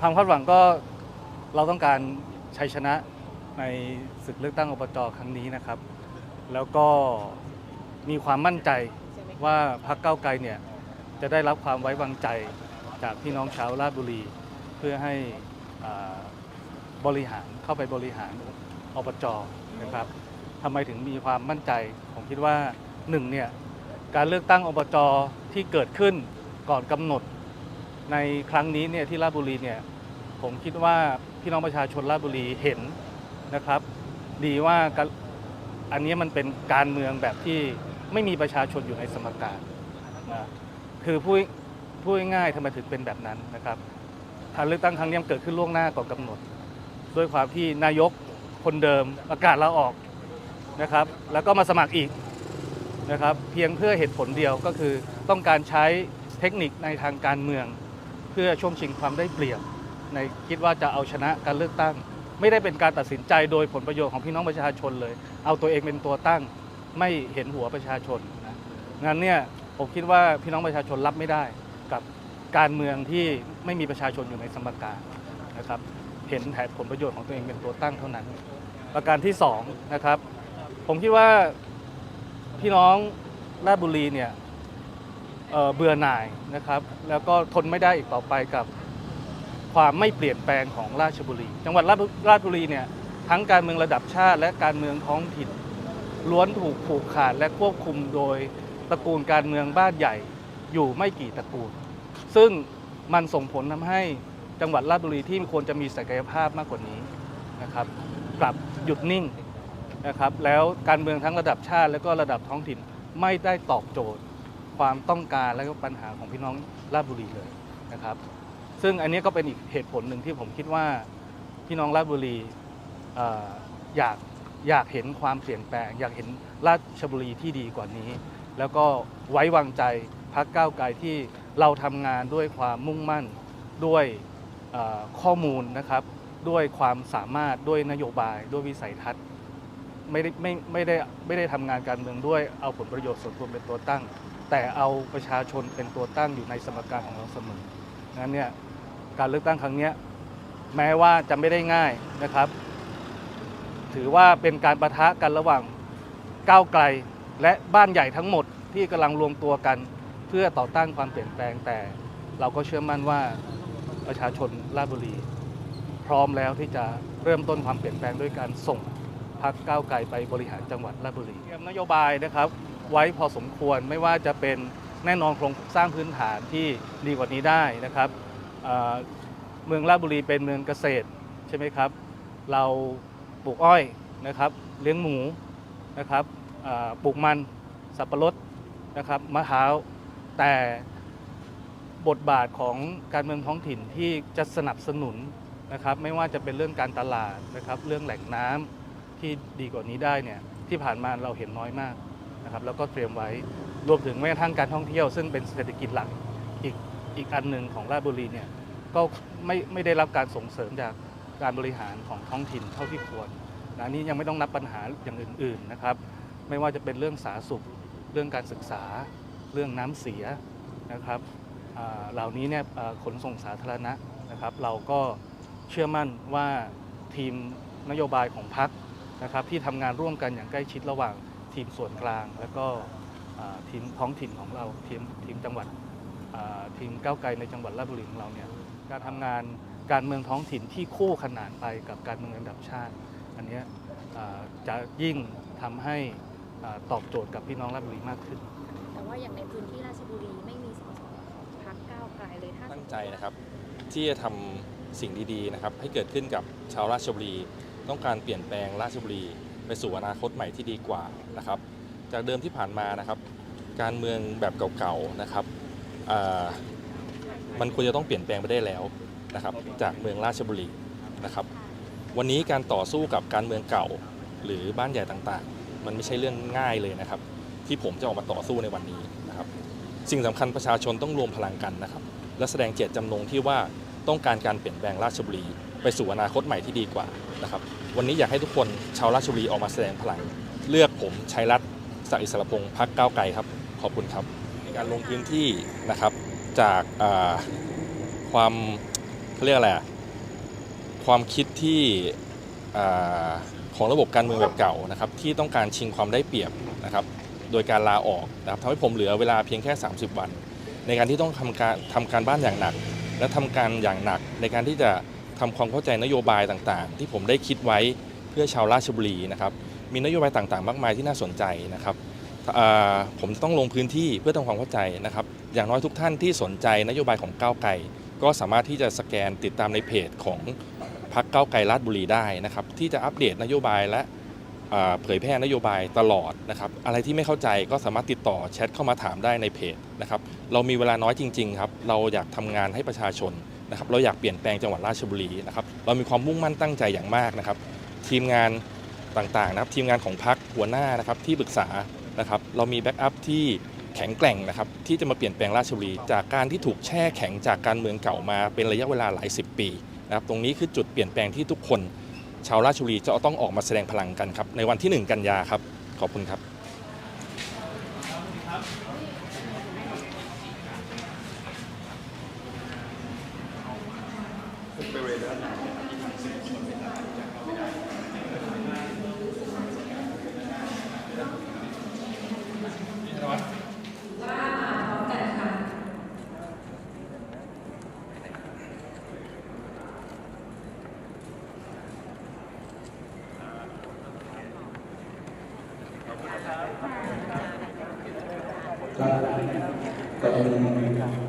ความคาดหวังก็เราต้องการชัยชนะในศึกเลือกตั้งอบจครั้งนี้นะครับ แล้วก็มีความมั่นใจว่าพรรคก้าวไกลเนี่ยจะได้รับความไว้วางใจจากพี่น้องชาวราชบุรี เพื่อให้บริหารเข้าไปบริหารอบจนะครับทำไมถึงมีความมั่นใจ ผมคิดว่าหนึ่งเนี่ยการเลือกตั้งอบจที่เกิดขึ้นก่อนกำหนด ในครั้งนี้เนี่ยที่ราชบุรีเนี่ยผมคิดว่าพี่น้องประชาชนราชบุรีเห็นนะครับ ดีว่าอันนี้มันเป็นการเมืองแบบที่ไม่มีประชาชนอยู่ในสมการนะคือพูดพูดง่ายๆทำไมถึงเป็นแบบนั้นนะครับการเลือกตั้งครั้งนี้เกิดขึ้นล่วงหน้าก่อนกำหนด ด้วยความที่นายกคนเดิมประกาศลาออกนะครับ แล้วก็มาสมัครอีกนะครับ เพียงเพื่อเหตุผลเดียวก็คือต้องการใช้เทคนิคในทางการเมือง เพื่อช่วงชิงความได้เปรียบในคิดว่าจะเอาชนะการเลือกตั้ง ไม่ได้เป็นการตัดสินใจโดยผลประโยชน์ของพี่น้องประชาชนเลย เอาตัวเองเป็นตัวตั้งไม่เห็นหัวประชาชนนะงั้นเนี่ยผมคิดว่าพี่น้องประชาชนรับไม่ได้กับการเมืองที่ไม่มีประชาชนอยู่ในสมการนะครับเห็นแต่ผลประโยชน์ของตัวเองเป็นตัวตั้งเท่านั้น ประการที่สองนะครับผมคิดว่าพี่น้องราชบุรีเนี่ย เเบื่อหน่ายนะครับ แล้วก็ทนไม่ได้อีกต่อไปกับความไม่เปลี่ยนแปลงของราชบุรี จังหวัดราชราชบุรีเนี่ยทั้งการเมืองระดับชาติ และการเมืองท้องถิ่นล้วนถูกผูกขาดและควบคุมโดยตระกูลการเมืองบ้านใหญ่อยู่ไม่กี่ตระกูล ซึ่งมันส่งผลทำให้จังหวัดราชบุรีที่ควรจะมีศักยภาพมากกว่านี้นะครับกลับหยุดนิ่งนะครับแล้วการเมืองทั้งระดับชาติและก็ระดับท้องถิ่นไม่ได้ตอบโจทย์ ความต้องการและก็ปัญหาของพี่น้องราชบุรีเลยนะครับ ซึ่งอันนี้ก็เป็นอีกเหตุผลหนึ่งที่ผมคิดว่าพี่น้องราชบุรีอยากอยากเห็นความเปลี่ยนแปลง อยากเห็นราชบุรีที่ดีกว่านี้ แล้วก็ไว้วางใจพักก้าวไกลที่เราทำงานด้วยความมุ่งมั่นด้วยข้อมูลนะครับ ด้วยความสามารถด้วยนโยบายด้วยวิสัยทัศน์ ไม่ได้ไม่ไม่ได้ไม่ได้ทำงานการเมืองด้วยเอาผลประโยชน์ส่วนตัวเป็นตัวตั้ง แต่เอาประชาชนเป็นตัวตั้งอยู่ในสมการของเราเสมองั้นเนี่ยการเลือกตั้งครั้งนี้แม้ว่าจะไม่ได้ง่ายนะครับ ถือว่าเป็นการประทะกันระหว่างก้าวไกลและบ้านใหญ่ทั้งหมดที่กำลังรวมตัวกัน เพื่อต่อต้านความเปลี่ยนแปลงแต่เราก็เชื่อมั่นว่าประชาชนราชบุรี พร้อมแล้วที่จะเริ่มต้นความเปลี่ยนแปลงด้วยการส่ง พักก้าวไกลไปบริหารจังหวัดราชบุรีเตรียมนโยบายนะครับ ไว้พอสมควรไม่ว่าจะเป็นแน่นอนโครงสร้างพื้นฐานที่ดีกว่านี้ได้นะครับเมืองราชบุรีเป็นเมืองเกษตรใช่ไหมครับ เราปลูกอ้อยนะครับ เลี้ยงหมูนะครับปลูกมันสับปะรดนะครับมะพร้าวแต่บทบาทของการเมืองท้องถิ่นที่จะสนับสนุนนะครับ ไม่ว่าจะเป็นเรื่องการตลาดนะครับ เรื่องแหล่งน้ำ ที่ดีกว่านี้ได้เนี่ยที่ผ่านมาเราเห็นน้อยมากนะครับแล้วก็เตรียมไว้รวมถึงแม้กระทั่งการท่องเที่ยว ซึ่งเป็นเศรษฐกิจหลักอีกอีกอันหนึ่งของราชบุรีเนี่ยก็ไม่ไม่ได้รับการส่งเสริมจากการบริหารของท้องถิ่นเท่าที่ควรนะนี่ยังไม่ต้องนับปัญหาอย่างอื่นๆนะครับ ไม่ว่าจะเป็นเรื่องสาธารณสุข เรื่องการศึกษา เรื่องน้ำเสียนะครับเหล่านี้เนี่ยขนส่งสาธารณะนะครับ เราก็เชื่อมั่นว่าทีมนโยบายของพรรค นะครับที่ทำงานร่วมกันอย่างใกล้ชิดระหว่างทีมส่วนกลาง แล้วก็อ่าทีมท้องถิ่นของเราทีมทีมจังหวัดอ่าทีมก้าวไกลในจังหวัดราชบุรีของเราเนี่ยการทำงานการเมืองท้องถิ่นที่คู่ขนานไปกับการเมืองระดับชาติ อันเนี้ยอ่าจะยิ่งทำให้อ่าตอบโจทย์กับพี่น้องราชบุรีมากขึ้น แต่ว่าอย่างในพื้นที่ราชบุรีไม่มีสสของพรรคก้าวไกลเลยถ้าตั้งใจนะครับที่จะทำสิ่งดีๆนะครับให้เกิดขึ้นกับชาวราชบุรี ต้องการเปลี่ยนแปลงราชบุรีไปสู่อนาคตใหม่ที่ดีกว่านะครับ จากเดิมที่ผ่านมานะครับ การเมืองแบบเก่าๆนะครับมันควรจะต้องเปลี่ยนแปลงไปได้แล้วนะครับจากเมืองราชบุรีนะครับวันนี้การต่อสู้กับการเมืองเก่า หรือบ้านใหญ่ต่างๆ มันไม่ใช่เรื่องง่ายเลยนะครับ ที่ผมจะออกมาต่อสู้ในวันนี้นะครับ สิ่งสำคัญประชาชนต้องรวมพลังกันนะครับ และแสดงเจตจำนงที่ว่าต้องการการเปลี่ยนแปลงราชบุรี ไปสู่อนาคตใหม่ที่ดีกว่านะครับวันนี้อยากให้ทุกคนชาวราชบุรีออกมาแสดงพลัง เลือกผมชัยรัตน์ศักอิสระพงศ์พักก้าวไกลครับ ขอบคุณครับ ในการลงพื้นที่นะครับจากาความเขาเรียกอะไรความคิดที่ของระบบการเมืองแบบเก่านะครับที่ต้องการชิงความได้เปรียบนะครับโดยการลาออกนะครับทำให้ผมเหลือเวลาเพียงแค่ 30 วัน ในการที่ต้องทำการทำการบ้านอย่างหนัก และทำการอย่างหนักในการที่จะ ทำความเข้าใจนโยบายต่างๆ ที่ผมได้คิดไว้เพื่อชาวราชบุรีนะครับมีนโยบายต่างๆ มากมายที่น่าสนใจนะครับผมต้องลงพื้นที่เพื่อทำความเข้าใจนะครับ อย่างน้อยทุกท่านที่สนใจนโยบายของก้าวไกลก็สามารถที่จะสแกนติดตามในเพจของพรรคก้าวไกลราชบุรีได้นะครับ ที่จะอัปเดตนโยบายและเผยแพร่นโยบายตลอดนะครับ อะไรที่ไม่เข้าใจก็สามารถติดต่อแชทเข้ามาถามได้ในเพจนะครับ เรามีเวลาน้อยจริง ๆ ครับ เราอยากทำงานให้ประชาชน นะครับเราอยากเปลี่ยนแปลงจังหวัดราชบุรีนะครับเรามีความมุ่งมั่นตั้งใจอย่างมากนะครับ ทีมงานต่างๆนะครับทีมงานของพักหัวหน้านะครับที่ปรึกษานะครับเรามีแบ็กอัพที่แข็งแกร่งนะครับที่จะมาเปลี่ยนแปลงราชบุรี จากการที่ถูกแช่แข็งจากการเมืองเก่ามาเป็นระยะเวลาหลายสิบปีนะครับตรงนี้คือจุดเปลี่ยนแปลงที่ทุกคน ชาวราชบุรีจะต้องออกมาแสดงพลังกันครับในวันที่ 1 กันยาครับขอบคุณครับ ครับก็มี